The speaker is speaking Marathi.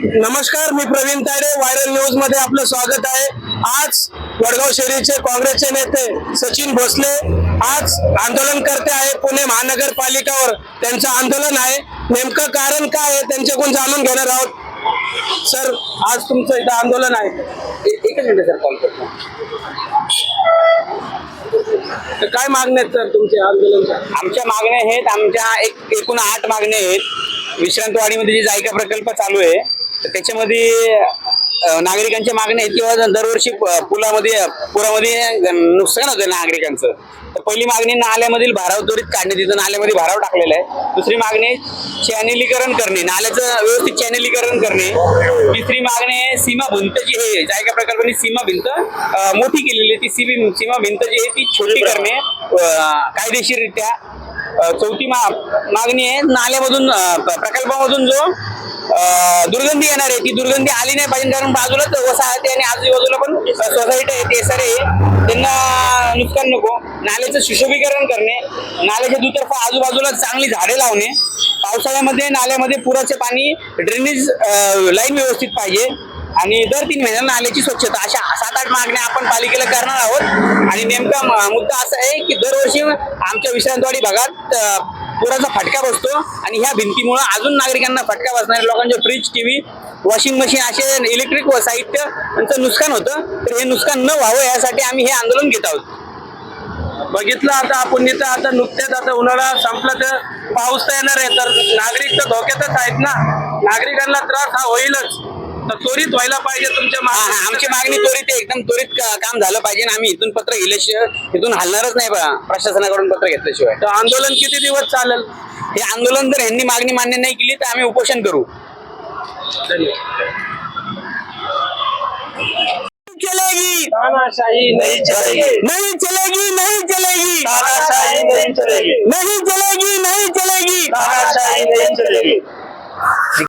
नमस्कार मी प्रवीण ताडे व्हायरल न्यूजमध्ये आपलं स्वागत आहे. आज वडगाव शहरीचे काँग्रेसचे नेते सचिन भोसले आज आंदोलन करते आहे पुणे महानगरपालिकावर. त्यांचं आंदोलन आहे. नेमकं कारण काय आहे त्यांच्याकडून जाणून घेणार आहोत. सर आज तुमचं इथं आंदोलन आहे. एकच मिनिट सर कॉल करतो. तर काय मागण्या आहेत सर तुमच्या आंदोलन आमच्या मागण्या आहेत. आमच्या एक एकूण आठ मागण्या आहेत. विश्रांतवाडीमध्ये जे जायका प्रकल्प चालू आहे तर त्याच्यामध्ये नागरिकांच्या मागण्या आहेत किंवा दरवर्षी पुलामध्ये पुरामध्ये नुकसान होतं नागरिकांचं. तर पहिली मागणी नाल्यामधील भाराव त्वरित काढणे तिथं नाल्यामध्ये भाराव टाकलेला आहे. दुसरी मागणी चॅनेलीकरण करणे. नाल्याचं व्यवस्थित चॅनेलीकरण करणे. तिसरी मागणी आहे सीमा भिंत जी आहे जायका प्रकल्पाने सीमा भिंत मोठी केलेली आहे. ती सीमा सीमा भिंत जी आहे ती छोटी करणे कायदेशीररित्या. चौथी मागणी आहे नाल्यामधून प्रकल्पामधून जो दुर्गंधी येणार आहे. ती दुर्गंधी आली नाही पाहिजे कारण बाजूलाच वसाहती आणि आजूबाजूला पण सोसायटी आहे ते सारे त्यांना नुकसान नको. नाल्याचं सुशोभीकरण करणे नाल्याच्या दुतर्फा आजूबाजूला चांगली झाडे लावणे. पावसाळ्यामध्ये नाल्यामध्ये पुराचे पाणी ड्रेनेज लाईन व्यवस्थित पाहिजे. आणि दर तीन महिन्यांना नाल्याची स्वच्छता. अशा सात आठ मागण्या आपण पालिकेला करणार आहोत. आणि नेमका मुद्दा असा आहे की दरवर्षी आमच्या विश्रांतवाडी भागात पुराचा फटका बसतो आणि ह्या भिंतीमुळे अजून नागरिकांना फटका बसणार लोकांचे फ्रीज टीव्ही वॉशिंग मशीन असे इलेक्ट्रिक व साहित्य यांचं नुकसान होतं. तर हे नुकसान न व्हावं यासाठी आम्ही हे आंदोलन घेत आहोत. बघितलं आता आपण इथं आता नुकत्याच आता उन्हाळा संपला तर पाऊस तर येणार आहे तर नागरिक तर धोक्यातच आहेत ना. नागरिकांना त्रास हा होईलच. त्वरित व्हायला पाहिजे तुमच्या हा, हा, मागण्या. आमची मागणी त्वरित आहे, एकदम त्वरित का- काम झालं पाहिजे आणि आम्ही इथून पत्र गेल्याशिवाय इथून हलणारच नाही बा, प्रशासनाकडून पत्र घेतल्याशिवाय. तर आंदोलन किती दिवस चालेल? हे आंदोलन जर यांनी मागणी मान्य नाही केली तर आम्ही उपोषण करू. चलेगी. तानाशाही नहीं चलेगी. नहीं चलेगी नहीं चलेगी. तानाशाही नहीं चलेगी. नहीं चलेगी नहीं चलेगी. तानाशाही नहीं चलेगी.